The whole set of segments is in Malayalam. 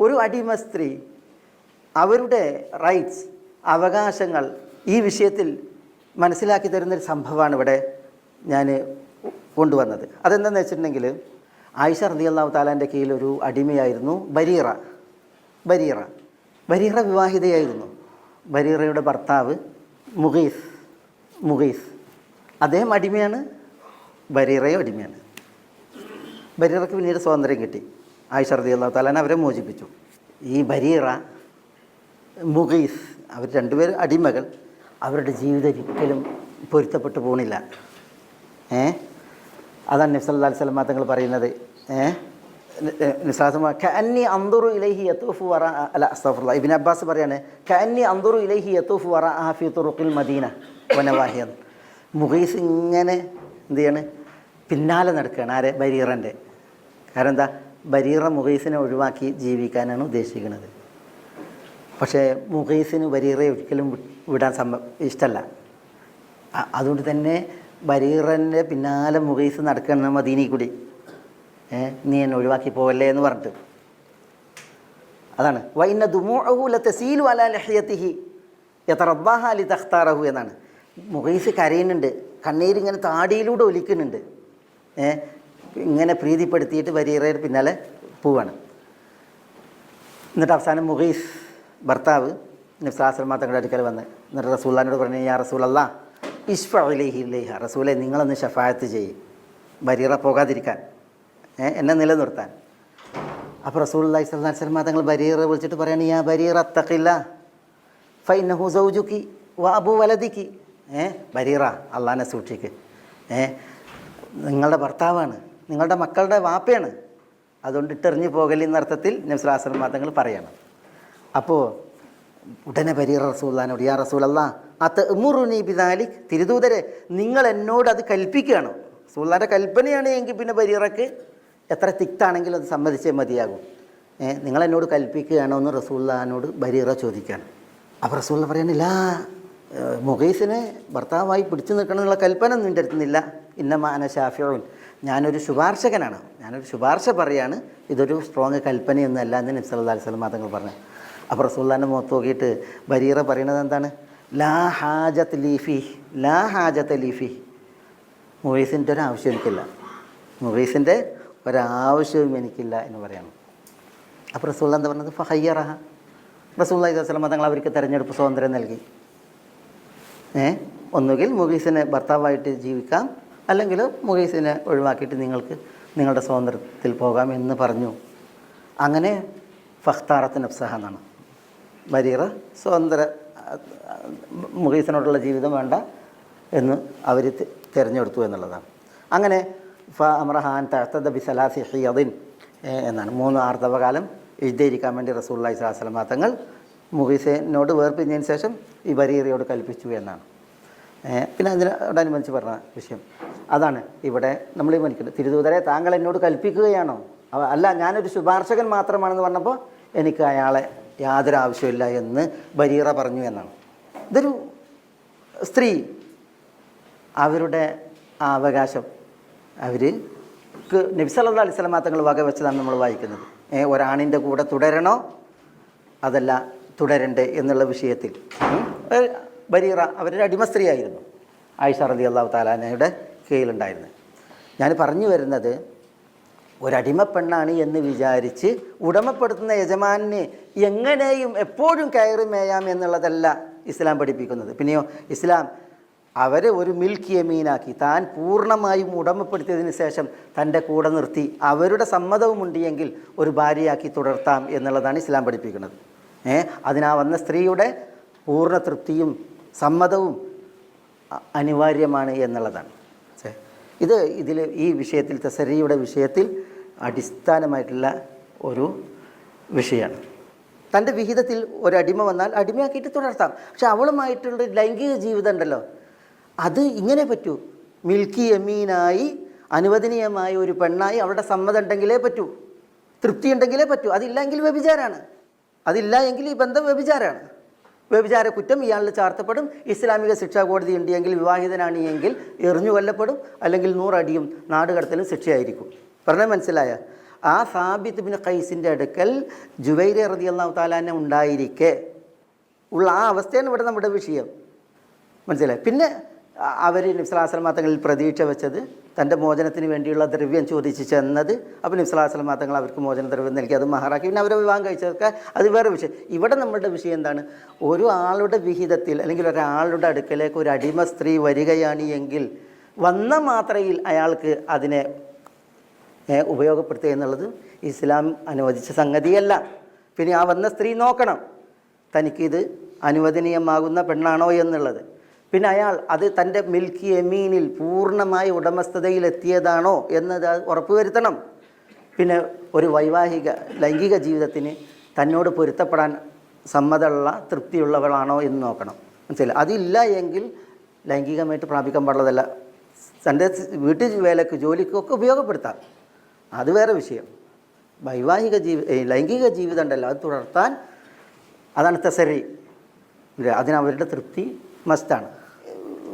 ഒരു അടിമ സ്ത്രീ അവരുടെ റൈറ്റ്സ് അവകാശങ്ങൾ ഈ വിഷയത്തിൽ മനസ്സിലാക്കി തരുന്നൊരു സംഭവമാണ് ഇവിടെ ഞാൻ കൊണ്ടുവന്നത്. അതെന്താണെന്ന് വെച്ചിട്ടുണ്ടെങ്കിൽ ആയിഷ അള്ളാഹു താലാന്റെ കീഴിൽ ഒരു അടിമയായിരുന്നു ബരീറ. ബരീറ. ബരീറ വിവാഹിതയായിരുന്നു. ബരീറയുടെ ഭർത്താവ് മുഖീസ് മുഖീസ് അദ്ദേഹം അടിമയാണ്. ബരീറയും അടിമയാണ്. ബരീറയ്ക്ക് പിന്നീട് സ്വാതന്ത്ര്യം കിട്ടി. ആയിഷ റതി അള്ളാഹു താലാൻ അവരെ മോചിപ്പിച്ചു. ഈ ബരീറ മുഖീസ് അവർ രണ്ടുപേരും അടിമകൾ. അവരുടെ ജീവിതം ഒരിക്കലും പൊരുത്തപ്പെട്ടു പോണില്ല. ഏ? അതാണ് നബ്സല്ലാ സ്വലമ തങ്ങൾ പറയുന്നത്. ഏ? കന്നി അന്തുറു ഇലൈഹി യത്തൂഫ് വറ അല്ല അസ്തഫുള്ള ഇബിൻ അബ്ബാസ് പറയാണ് കഅന്നി അന്തുറു ഇലൈഹി യത്തൂഫ് വറ ആഫി തുറുക്കിൽ മദീന വനവാഹിയ മുഖീസ് ഇങ്ങനെ എന്ത് ചെയ്യാണ്? പിന്നാലെ നടക്കുകയാണ്. ആരെ? ബരീറന്റെ കാരണം എന്താ? ബരീറ മുഗീസിനെ ഒഴിവാക്കി ജീവിക്കാനാണ് ഉദ്ദേശിക്കുന്നത്. പക്ഷേ മുഖീസിന് ബരീറെ ഒരിക്കലും വിടാൻ സമ്മ ഇഷ്ടമല്ല അതുകൊണ്ട് തന്നെ ബരീറന്റെ പിന്നാലെ മുഖീസ് നടക്കണം മദീനി കൂടി നീ എന്നെ ഒഴിവാക്കി പോവല്ലേ എന്ന് പറഞ്ഞിട്ട്. അതാണ്. വൈന ദുമൂഅഹുലത്തെ സീലു അല ലഹ്യത്തിഹി യതറബ്ബാഹ അലി തഖ്താറഹു എന്നാണ്. മുഖീസ് കരയുന്നുണ്ട്. കണ്ണീരിങ്ങനെ താടിയിലൂടെ ഒലിക്കുന്നുണ്ട്. ഏ ഇങ്ങനെ പ്രീതിപ്പെടുത്തിയിട്ട് ബരീറയുടെ പിന്നാലെ പോവാണ്. എന്നിട്ട് അവസാനം മുഹീസ് ഭർത്താവ് നിഫ്സാസ്ലമ തങ്ങളുടെ അടുക്കൽ വന്ന് എന്നിട്ട് റസൂല്ലാനോട് പറഞ്ഞു യാ റസൂലല്ല ലേഹ റസൂലെ നിങ്ങളൊന്ന് ഷഫായത്ത് ചെയ്യും ബരീറ പോകാതിരിക്കാൻ എന്നെ നിലനിർത്താൻ. അപ്പോൾ റസൂൽ അള്ളഹി സ്വല്ലാ സ്വലമ തങ്ങൾ ബരീറ വിളിച്ചിട്ട് പറയാണ് യാ ബരീറ അത്തക്കില്ല ഫൈനഹു സൗജുക്കി വ അബു വലദിക്ക് ഏ ബരീറ അള്ളാനെ സൂക്ഷിക്ക്. ഏ നിങ്ങളുടെ ഭർത്താവാണ് നിങ്ങളുടെ മക്കളുടെ വാപ്പയാണ്. അതുകൊണ്ട് ഇട്ടെറിഞ്ഞു പോകൽ എന്നർത്ഥത്തിൽ നബ്സുലാസ്ലം മാതങ്ങൾ പറയണം. അപ്പോൾ ഉടനെ ബരീറ റസൂല്ലാനോട് യാ റസൂലല്ലാ അത് ഉമുറുനി ബിദാലിക്? തിരുദൂതരെ നിങ്ങൾ എന്നോട് അത് കൽപ്പിക്കുകയാണോ? റസൂല്ലാന്റെ കൽപ്പനയാണ് എങ്കിൽ പിന്നെ ബരീറക്ക് എത്ര തിക്താണെങ്കിലും അത് സമ്മതിച്ചേ മതിയാകും. നിങ്ങൾ എന്നോട് കൽപ്പിക്കുകയാണോ? എന്ന് റസൂല്ലാനോട് ബരീറ ചോദിക്കുകയാണ് അപ്പോൾ റസൂല്ല പറയണില്ല മുഖൈസിനെ ഭർത്താവായി പിടിച്ചു നിൽക്കണമെന്നുള്ള കൽപ്പന ഒന്നും എന്റെ അടുത്തുനിന്നില്ല ഇന്നമാന ഷാഫിയോൻ ഞാനൊരു ശുപാർശകനാണ്. ഞാനൊരു ശുപാർശ പറയാണ്. ഇതൊരു സ്ട്രോങ് കൽപ്പനയൊന്നല്ല അല്ല എന്ന് നബ്സല്ലാ അലിസ്ലം തങ്ങൾ പറഞ്ഞു. അപ്പോൾ റസൂല്ലാന്റെ മുഖത്ത് നോക്കിയിട്ട് ബരീറ പറയണത് എന്താണ്? ലാ ഹാജത്ത് ലീഫി ലാ ഹാജത്ത് ലീഫി മുഹീസിന്റെ ഒരു ആവശ്യം എനിക്കില്ല. മുഹീസിന്റെ ഒരാവശ്യവും എനിക്കില്ല എന്ന് പറയണം. അപ്പോൾ റസൂല്ല എന്താ പറഞ്ഞത്? ഫഹയ്യറഹ. റസൂല്ലാ സ്വലമ തങ്ങൾ അവർക്ക് തിരഞ്ഞെടുപ്പ് സ്വാതന്ത്ര്യം നൽകി. ഏ? ഒന്നുകിൽ മുഗീസിനെ ഭർത്താവായിട്ട് ജീവിക്കാം അല്ലെങ്കിൽ മുഗീസിനെ ഒഴിവാക്കിയിട്ട് നിങ്ങൾക്ക് നിങ്ങളുടെ സ്വാതന്ത്ര്യത്തിൽ പോകാം എന്ന് പറഞ്ഞു. അങ്ങനെ ഫഖ്താറത്ത് നഫ്സഹ എന്നാണ്. ബരീറ സ്വതന്ത്ര മുഗീസിനോടുള്ള ജീവിതം വേണ്ട എന്ന് അവർ തിരഞ്ഞെടുത്തു എന്നുള്ളതാണ്. അങ്ങനെ ഫ അമ്രഹാൻ തഴത്തദ ബി സലാസി ഹിയദിൻ എന്നാണ്. മൂന്ന് ആർത്തവകാലം എഴുതിയിരിക്കാൻ വേണ്ടി റസൂല്ലായി സ്വലാസ്ലമ തങ്ങൾ മുഖീസിനോട് വേർപിരിഞ്ഞതിന് ശേഷം ഈ ബരീറയോട് കൽപ്പിച്ചു എന്നാണ്. പിന്നെ അതിനോടനുബന്ധിച്ച് പറഞ്ഞ വിഷയം. അതാണ് ഇവിടെ നമ്മൾ മനിക്കുന്നത് തിരുദൂതരെ താങ്കൾ എന്നോട് കൽപ്പിക്കുകയാണോ? അല്ല ഞാനൊരു ശുപാർശകൻ മാത്രമാണെന്ന് പറഞ്ഞപ്പോൾ എനിക്ക് അയാളെ യാതൊരു ആവശ്യമില്ല എന്ന് ബരീറ പറഞ്ഞു എന്നാണ്. ഇതൊരു സ്ത്രീ അവരുടെ ആ അവകാശം അവർ നബിസല്ലാ അലിസ്ലാം തങ്ങൾ വകവെച്ചതാണ് നമ്മൾ വായിക്കുന്നത്. ഒരാണിന്റെ കൂടെ തുടരണോ? അതല്ല തുടരണ്ടേ എന്നുള്ള വിഷയത്തിൽ. ബരീറ അവരുടെ അടിമ സ്ത്രീയായിരുന്നു. ആയിഷ റതി അള്ളാഹു താലാനയുടെ കീഴിലുണ്ടായിരുന്നത് ഞാൻ പറഞ്ഞു വരുന്നത് ഒരടിമ പെണ്ണാണ് എന്ന് വിചാരിച്ച് ഉടമപ്പെടുത്തുന്ന യജമാനെ എങ്ങനെയും എപ്പോഴും കയറി മേയാം എന്നുള്ളതല്ല ഇസ്ലാം പഠിപ്പിക്കുന്നത്. പിന്നെയോ ഇസ്ലാം അവരെ ഒരു മിൽക്ക് യമീനാക്കി താൻ പൂർണമായും ഉടമപ്പെടുത്തിയതിന് ശേഷം തന്റെ കൂടെ നിർത്തി അവരുടെ സമ്മതവും ഉണ്ടെങ്കിൽ ഒരു ഭാര്യയാക്കി തുടർത്താം എന്നുള്ളതാണ് ഇസ്ലാം പഠിപ്പിക്കുന്നത്. ഏ അതിനാ വന്ന സ്ത്രീയുടെ പൂർണ തൃപ്തിയും സമ്മതവും അനിവാര്യമാണ് എന്നുള്ളതാണ്. ഇത് ഇതിൽ ഈ വിഷയത്തിൽ തസരിയുടെ വിഷയത്തിൽ അടിസ്ഥാനമായിട്ടുള്ള ഒരു വിഷയമാണ്. തന്റെ വിഹിതത്തിൽ ഒരു അടിമ വന്നാൽ അടിമയാക്കിയിട്ട് തുടർത്താം. പക്ഷെ അവളുമായിട്ടുള്ള ലൈംഗിക ജീവിതം ഉണ്ടല്ലോ. അത് ഇങ്ങനെ പറ്റൂ. മിൽക്കി എമീനായി അനുവദനീയമായ ഒരു പെണ്ണായി അവളുടെ സമ്മതം ഉണ്ടെങ്കിലേ പറ്റൂ. തൃപ്തി ഉണ്ടെങ്കിലേ പറ്റൂ. അതില്ലെങ്കിൽ വ്യഭിചാരമാണ് അതില്ല എങ്കിൽ ഈ ബന്ധം വ്യഭിചാരാണ്. വ്യഭിചാര കുറ്റം ഇയാളിൽ ചാർത്തപ്പെടും. ഇസ്ലാമിക ശിക്ഷാ കോടതി ഉണ്ടെങ്കിൽ വിവാഹിതനാണ് എങ്കിൽ എറിഞ്ഞു കൊല്ലപ്പെടും അല്ലെങ്കിൽ നൂറടിയും നാടുകടത്തലും ശിക്ഷയായിരിക്കും. പറഞ്ഞാൽ മനസ്സിലായ? ആ സാബിത്ത് ബിൻ ഖൈസിന്റെ അടുക്കൽ ജുവൈരി റതി അള്ളാഹു താലാനെ ഉണ്ടായിരിക്കെ. ഉള്ള ആ അവസ്ഥയാണ് ഇവിടെ നമ്മുടെ വിഷയം. മനസ്സിലായി? പിന്നെ അവർ തങ്ങളിൽ പ്രതീക്ഷ വെച്ചത് തന്റെ മോചനത്തിന് വേണ്ടിയുള്ള ദ്രവ്യം ചോദിച്ച് ചെന്നത് അപ്പം നിസ്ലാസ്ലം തങ്ങൾ അവർക്ക് മോചന ദ്രവ്യം നൽകി. അത് മഹാറാക്കി. പിന്നെ അവരെ വിവാഹം കഴിച്ചതൊക്കെ അത് വേറെ വിഷയം. ഇവിടെ നമ്മളുടെ വിഷയം എന്താണ്? ഒരു ആളുടെ വിഹിതത്തിൽ അല്ലെങ്കിൽ ഒരാളുടെ അടുക്കലേക്ക് ഒരു അടിമ സ്ത്രീ വരികയാണ് എങ്കിൽ വന്ന മാത്രയിൽ അയാൾക്ക് അതിനെ ഉപയോഗപ്പെടുത്തുക എന്നുള്ളത് ഇസ്ലാം അനുവദിച്ച സംഗതിയല്ല. പിന്നെ ആ വന്ന സ്ത്രീ നോക്കണം. തനിക്കിത് അനുവദനീയമാകുന്ന പെണ്ണാണോ എന്നുള്ളത്. പിന്നെ അയാൾ അത് തന്റെ മിൽക്കി എമീനിൽ പൂർണമായ ഉടമസ്ഥതയിലെത്തിയതാണോ എന്നത് ഉറപ്പുവരുത്തണം. പിന്നെ ഒരു വൈവാഹിക ലൈംഗിക ജീവിതത്തിന് തന്നോട് പൊരുത്തപ്പെടാൻ സമ്മതമുള്ള തൃപ്തിയുള്ളവളാണോ എന്ന് നോക്കണം. മനസ്സിലായി? അതില്ല എങ്കിൽ ലൈംഗികമായിട്ട് പ്രാപിക്കാൻ പാടുള്ളതല്ല. തന്റെ വീട്ടിൽ വേലക്ക് ജോലിക്കൊക്കെ ഉപയോഗപ്പെടുത്താം. അത് വേറെ വിഷയം. വൈവാഹിക ജീവി ലൈംഗിക ജീവിതം ഉണ്ടല്ലോ അത് തുടർത്താൻ അതാണ് തെസരി അതിനവരുടെ അതിന് തൃപ്തി മസ്റ്റാണ്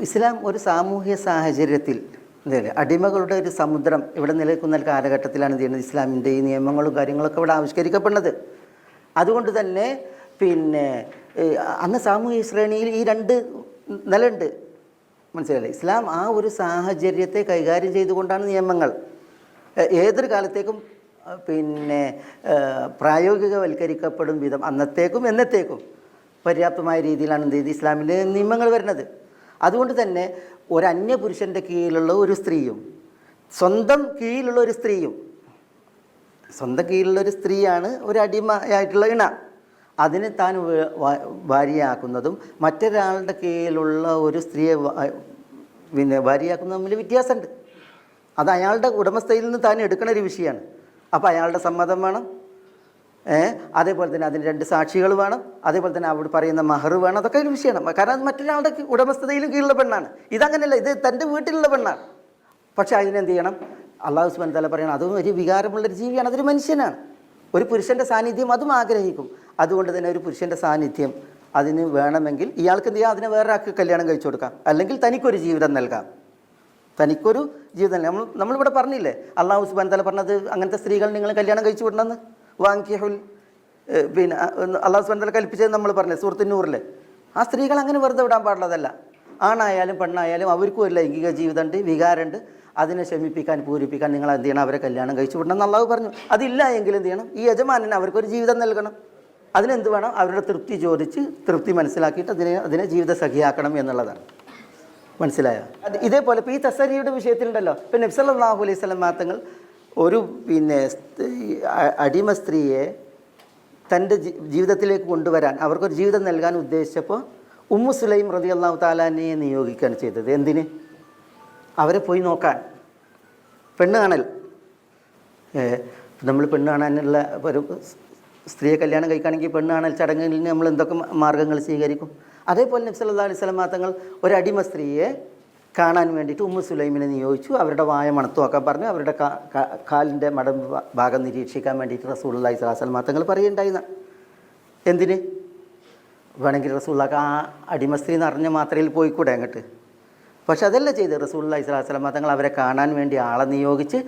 ഇസ്ലാം ഒരു സാമൂഹ്യ സാഹചര്യത്തിൽ അടിമകളുടെ ഒരു സമുദ്രം ഇവിടെ നിലനിൽക്കുന്ന കാലഘട്ടത്തിലാണ് ചെയ്യുന്നത്? ഇസ്ലാമിന്റെ ഈ നിയമങ്ങളും കാര്യങ്ങളൊക്കെ ഇവിടെ ആവിഷ്കരിക്കപ്പെടുന്നത്. അതുകൊണ്ട് തന്നെ പിന്നെ അന്ന് സാമൂഹ്യ ശ്രേണിയിൽ ഈ രണ്ട് നിലയുണ്ട്. മനസ്സിലായില്ലേ? ഇസ്ലാം ആ ഒരു സാഹചര്യത്തെ കൈകാര്യം ചെയ്തുകൊണ്ടാണ് നിയമങ്ങൾ. ഏതൊരു കാലത്തേക്കും പിന്നെ പ്രായോഗികവൽക്കരിക്കപ്പെടും വിധം അന്നത്തേക്കും എന്നത്തേക്കും പര്യാപ്തമായ രീതിയിലാണ് എന്ത് ചെയ്ത് ഇസ്ലാമിന്റെ നിയമങ്ങൾ വരുന്നത്. അതുകൊണ്ട് തന്നെ ഒരു അന്യപുരുഷന്റെ കീഴിലുള്ള ഒരു സ്ത്രീയും സ്വന്തം കീഴിലുള്ള ഒരു സ്ത്രീയും സ്വന്തം കീഴിലുള്ള ഒരു സ്ത്രീയാണ് ഒരു അടിമയായിട്ടുള്ള ഇണ. അതിനെ താൻ ഭാര്യയാക്കുന്നതും മറ്റൊരാളുടെ കീഴിലുള്ള ഒരു സ്ത്രീയെ പിന്നെ ഭാര്യയാക്കുന്നതും തമ്മിൽ വ്യത്യാസമുണ്ട്. അത് അയാളുടെ ഉടമസ്ഥയിൽ നിന്ന് താൻ എടുക്കുന്ന ഒരു വിഷയമാണ്. അപ്പോൾ അയാളുടെ സമ്മതം വേണം. അതേപോലെ തന്നെ അതിന് രണ്ട് സാക്ഷികൾ വേണം. അതേപോലെ തന്നെ അവിടെ പറയുന്ന മഹർ വേണം. അതൊക്കെ ഒരു വിഷയമാണ്. കാരണം അത് മറ്റൊരാളുടെ ഉടമസ്ഥതയിലും കീഴിലുള്ള പെണ്ണാണ്. ഇതങ്ങനെയല്ല ഇത് തന്റെ വീട്ടിലുള്ള പെണ്ണാണ്. പക്ഷേ അതിനെന്ത് ചെയ്യണം? അള്ളാഹു സുബാൻ തല പറയണം. അതും ഒരു വികാരമുള്ളൊരു ജീവിയാണ്. അതൊരു മനുഷ്യനാണ്. ഒരു പുരുഷന്റെ സാന്നിധ്യം അതും ആഗ്രഹിക്കും. അതുകൊണ്ട് തന്നെ ഒരു പുരുഷന്റെ സാന്നിധ്യം അതിന് വേണമെങ്കിൽ ഇയാൾക്ക് എന്ത് ചെയ്യാം? അതിനെ വേറൊരാൾക്ക് കല്യാണം കഴിച്ചു കൊടുക്കാം. അല്ലെങ്കിൽ തനിക്കൊരു ജീവിതം നൽകാം. തനിക്കൊരു ജീവിതം നമ്മൾ നമ്മളിവിടെ പറഞ്ഞില്ലേ? അള്ളാഹു സുബാൻ തല പറഞ്ഞത് അങ്ങനത്തെ സ്ത്രീകൾ നിങ്ങൾ കല്യാണം കഴിച്ചു വിടണമെന്ന്. വാങ്ങിയഹുൽ ഏഹ് പിന്നെ അള്ളാഹു തല കൽപ്പിച്ചത് നമ്മൾ പറഞ്ഞത് സുഹൃത്തിനൂറിലെ ആ സ്ത്രീകൾ അങ്ങനെ വെറുതെ വിടാൻ പാടുള്ളതല്ല ആണായാലും പെണ്ണായാലും അവർക്കും ഒരു ലൈംഗിക ജീവിതമുണ്ട് വികാരമുണ്ട്. അതിനെ ശമിപ്പിക്കാൻ പൂരിപ്പിക്കാൻ നിങ്ങൾ എന്ത് ചെയ്യണം? അവരെ കല്യാണം കഴിച്ചു വിടണം എന്ന് അള്ളാഹു പറഞ്ഞു. അതില്ല എങ്കിൽ എന്ത് ചെയ്യണം? ഈ യജമാനന് അവർക്കൊരു ജീവിതം നൽകണം. അതിനെന്ത് വേണം? അവരുടെ തൃപ്തി ചോദിച്ച് തൃപ്തി മനസ്സിലാക്കിയിട്ട് അതിനെ അതിനെ ജീവിത സഖിയാക്കണം എന്നുള്ളതാണ്. മനസ്സിലായോ? അത് ഇതേപോലെ ഇപ്പോൾ ഈ തസരിയുടെ വിഷയത്തിലുണ്ടല്ലോ. ഇപ്പം നബ്സല്ലാഹു അലൈഹി സ്വലം മാത്തങ്ങൾ ഒരു പിന്നെ അടിമ സ്ത്രീയെ തന്റെ ജീവിതത്തിലേക്ക് കൊണ്ടുവരാൻ അവർക്കൊരു ജീവിതം നൽകാൻ ഉദ്ദേശിച്ചപ്പോൾ ഉമ്മു സുലൈം റതി അള്ളാഹു താലാനെ നിയോഗിക്കുകയാണ് ചെയ്തത്. എന്തിന്? അവരെ പോയി നോക്കാൻ. പെണ്ണ് കാണൽ. നമ്മൾ പെണ്ണ് കാണാനുള്ള ഒരു സ്ത്രീയെ കല്യാണം കഴിക്കുകയാണെങ്കിൽ പെണ്ണ് കാണൽ ചടങ്ങിൽ നമ്മൾ എന്തൊക്കെ മാർഗങ്ങൾ സ്വീകരിക്കും? അതേപോലെ നബ്സല്ലാ അലൈഹി ഒരടിമ തങ്ങൾ ഒരു സ്ത്രീയെ കാണാൻ വേണ്ടിയിട്ട് ഉമ്മു സുലൈമിനെ നിയോഗിച്ചു. അവരുടെ വായ മണത്തുമൊക്കെ പറഞ്ഞു. അവരുടെ കാലിന്റെ മടം ഭാഗം നിരീക്ഷിക്കാൻ വേണ്ടിയിട്ട് റസൂള്ളി വസല്ലം തങ്ങൾ പറയുണ്ടായിരുന്ന എന്തിന്? വേണമെങ്കിൽ റസൂള്ളാക്ക് ആ അടിമ സ്ത്രീ നിറഞ്ഞ മാത്രയിൽ പോയിക്കൂടെ അങ്ങോട്ട്? പക്ഷെ അതല്ല ചെയ്ത് റസൂള്ളി ഇസ്ലാസ്ലാം തങ്ങൾ അവരെ കാണാൻ വേണ്ടി ആളെ നിയോഗിച്ച്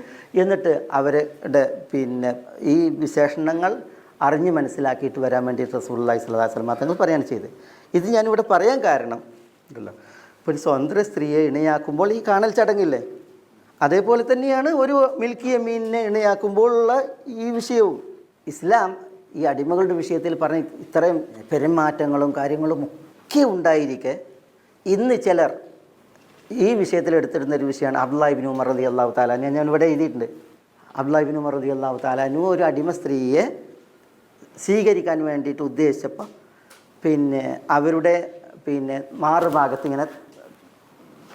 എന്നിട്ട് അവരുടെ പിന്നെ ഈ വിശേഷണങ്ങൾ അറിഞ്ഞ് മനസ്സിലാക്കിയിട്ട് വരാൻ വേണ്ടി റസൂള്ളി ഇസ്ലാസ്ലാം തങ്ങൾ പറയാണ് ചെയ്ത് ഇത് ഞാനിവിടെ പറയാൻ കാരണം. ഉണ്ടല്ലോ ഒരു സ്വതന്ത്ര സ്ത്രീയെ ഇണയാക്കുമ്പോൾ ഈ കാണൽ ചടങ്ങില്ലേ? അതേപോലെ തന്നെയാണ് ഒരു മിൽക്കി അമീനിനെ ഇണയാക്കുമ്പോഴുള്ള ഈ വിഷയവും. ഇസ്ലാം ഈ അടിമകളുടെ വിഷയത്തിൽ പറഞ്ഞ ഇത്രയും പെരുമാറ്റങ്ങളും കാര്യങ്ങളും ഒക്കെ ഉണ്ടായിരിക്കെ ഇന്ന് ചിലർ ഈ വിഷയത്തിൽ എടുത്തിരുന്ന ഒരു വിഷയമാണ് അബ്ദുല്ലാഹിബിൻ ഉമർ റതി അള്ളാഹു താലാനു ഞാൻ ഇവിടെ എഴുതിയിട്ടുണ്ട്. അബ്ദുല്ലാഹിബിൻ ഉമർ റതി അള്ളാഹു താലാനു ഒരു അടിമ സ്ത്രീയെ സ്വീകരിക്കാൻ വേണ്ടിയിട്ട് ഉദ്ദേശിച്ചപ്പോൾ പിന്നെ അവരുടെ പിന്നെ മാറുഭാഗത്ത് ഇങ്ങനെ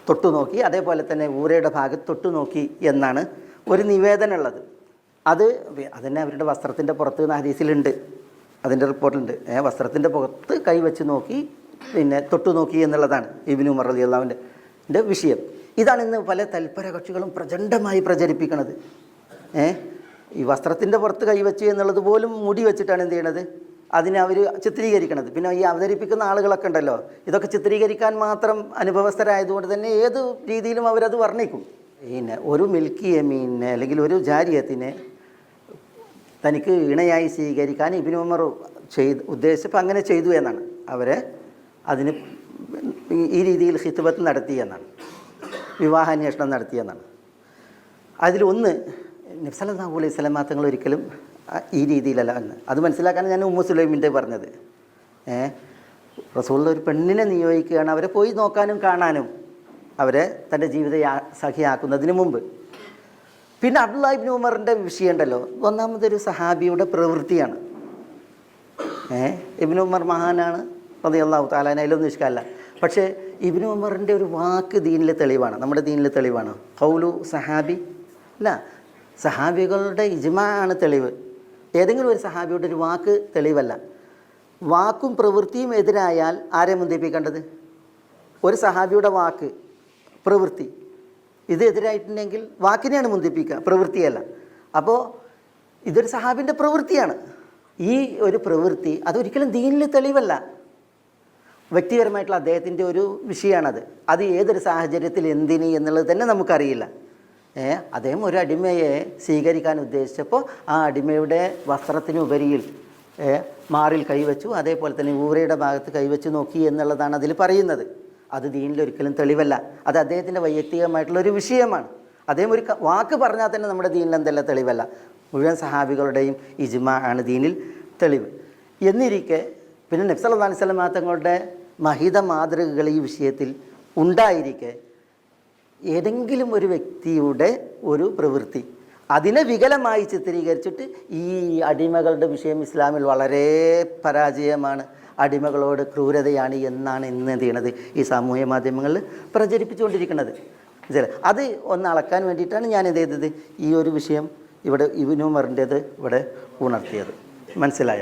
തൊട്ടു നോക്കി അതേപോലെ തന്നെ ഊരയുടെ ഭാഗത്ത് തൊട്ടു നോക്കി എന്നാണ് ഒരു നിവേദനം ഉള്ളത് അത് അതിനെ അവരുടെ വസ്ത്രത്തിന്റെ പുറത്ത് നിന്ന് ഹരീസിലുണ്ട് അതിന്റെ റിപ്പോർട്ടിലുണ്ട്. വസ്ത്രത്തിന്റെ പുറത്ത് കൈവച്ച് നോക്കി പിന്നെ തൊട്ടു നോക്കി എന്നുള്ളതാണ് ഇബിനു ഉമർ അലി അള്ളാവിന്റെ വിഷയം. ഇതാണ് ഇന്ന് പല തൽപര കക്ഷികളും പ്രചണ്ഡമായി പ്രചരിപ്പിക്കുന്നത് ഏ ഈ വസ്ത്രത്തിന്റെ പുറത്ത് കൈവച്ച് എന്നുള്ളത് പോലും മുടി വെച്ചിട്ടാണ് എന്ത് ചെയ്യണത്? അതിനെ അവർ ചിത്രീകരിക്കണത്. പിന്നെ ഈ അവതരിപ്പിക്കുന്ന ആളുകളൊക്കെ ഉണ്ടല്ലോ. ഇതൊക്കെ ചിത്രീകരിക്കാൻ മാത്രം അനുഭവസ്ഥരായതുകൊണ്ട് തന്നെ ഏത് രീതിയിലും അവരത് വർണിക്കും. പിന്നെ ഒരു മിൽക്കി എമീനെ അല്ലെങ്കിൽ ഒരു ജാരിയത്തിനെ തനിക്ക് ഇണയായി സ്വീകരിക്കാൻ ഇബിനു ഉമർ ചെയ്ത് ഉദ്ദേശിച്ചപ്പോൾ അങ്ങനെ ചെയ്തു എന്നാണ്. അവരെ അതിന് ഈ രീതിയിൽ ഹിത്തുബത്ത് നടത്തി എന്നാണ്. വിവാഹാന്വേഷണം നടത്തിയെന്നാണ് അതിലൊന്ന് നബ്സലാഹു അലൈഹി സ്വലമാ തങ്ങൾ ഒരിക്കലും ഈ രീതിയിലല്ല എന്ന് അത് മനസ്സിലാക്കാൻ ഞാൻ ഉമ്മു സുലൈമിന്റെ പറഞ്ഞത്. ഏ? റസൂളിൽ ഒരു പെണ്ണിനെ നിയോഗിക്കുകയാണ്. അവരെ പോയി നോക്കാനും കാണാനും അവരെ തന്റെ ജീവിത സഖിയാക്കുന്നതിന് മുമ്പ്. പിന്നെ അബ്ദുല്ലാഹിബിൻ ഉമറിന്റെ വിഷയമുണ്ടല്ലോ ഒന്നാമതൊരു സഹാബിയുടെ പ്രവൃത്തിയാണ്. ഏ? ഇബിൻ ഉമർ മഹാനാണ്. റളിയല്ലാഹു താലാൻ അതിലൊന്നും ഇഷ്ടമല്ല പക്ഷേ ഇബിൻ ഉമറിന്റെ ഒരു വാക്ക് ദീനിൽ തെളിവാണ്. നമ്മുടെ ദീനിൽ തെളിവാണ്. ഹൗലു സഹാബി. അല്ല സഹാബികളുടെ ഇജ്മ ആണ് തെളിവ്. ഏതെങ്കിലും ഒരു സഹാബിയുടെ ഒരു വാക്ക് തെളിവല്ല. വാക്കും പ്രവൃത്തിയും എതിരായാൽ ആരെ മുന്തിപ്പിക്കേണ്ടത് ഒരു സഹാബിയുടെ വാക്ക് പ്രവൃത്തി. ഇത് എതിരായിട്ടുണ്ടെങ്കിൽ വാക്കിനെയാണ് മുന്തിപ്പിക്കുക പ്രവൃത്തിയല്ല. അപ്പോൾ ഇതൊരു സഹാബിന്റെ പ്രവൃത്തിയാണ്. ഈ ഒരു പ്രവൃത്തി അതൊരിക്കലും ദീനിൽ തെളിവല്ല. വ്യക്തിപരമായിട്ടുള്ള അദ്ദേഹത്തിന്റെ ഒരു വിഷയമാണത്. അത് ഏതൊരു സാഹചര്യത്തിൽ എന്തിന് എന്നുള്ളത് തന്നെ നമുക്കറിയില്ല. അദ്ദേഹം ഒരു അടിമയെ സ്വീകരിക്കാൻ ഉദ്ദേശിച്ചപ്പോൾ ആ അടിമയുടെ വസ്ത്രത്തിനുപരിയിൽ മാറിൽ കൈവച്ചു അതേപോലെ തന്നെ ഊരയുടെ ഭാഗത്ത് കൈവച്ച് നോക്കി എന്നുള്ളതാണ് അതിൽ പറയുന്നത്. അത് ദീനിൽ ഒരിക്കലും തെളിവല്ല. അത് അദ്ദേഹത്തിന്റെ വൈയക്തികമായിട്ടുള്ള ഒരു വിഷയമാണ്. അദ്ദേഹം ഒരു വാക്ക് പറഞ്ഞാൽ തന്നെ നമ്മുടെ ദീനിൽ എന്തല്ല തെളിവല്ല. മുഴുവൻ സഹാബികളുടെയും ഇജ്മ ആണ് ദീനിൽ തെളിവ്. എന്നിരിക്കെ പിന്നെ നബ്സല്ലാ അലൈഹി തങ്ങളുടെ മഹിത മാതൃകകൾ ഈ വിഷയത്തിൽ ഉണ്ടായിരിക്കെ ഏതെങ്കിലും ഒരു വ്യക്തിയുടെ ഒരു പ്രവൃത്തി അതിനെ വികലമായി ചിത്രീകരിച്ചിട്ട് ഈ അടിമകളുടെ വിഷയം ഇസ്ലാമിൽ വളരെ പരാജയമാണ്. അടിമകളോട് ക്രൂരതയാണ് എന്നാണ് ഇന്ന് എന്ത് ചെയ്യണത് ഈ സാമൂഹ്യ മാധ്യമങ്ങളിൽ പ്രചരിപ്പിച്ചുകൊണ്ടിരിക്കുന്നത്? അത് ഒന്ന് അളക്കാൻ വേണ്ടിയിട്ടാണ് ഞാൻ എന്ത് ചെയ്തത്? ഈ ഒരു വിഷയം ഇവിടെ ഇവനുമറിന്റേത് ഇവിടെ ഉണർത്തിയത്. മനസ്സിലായോ?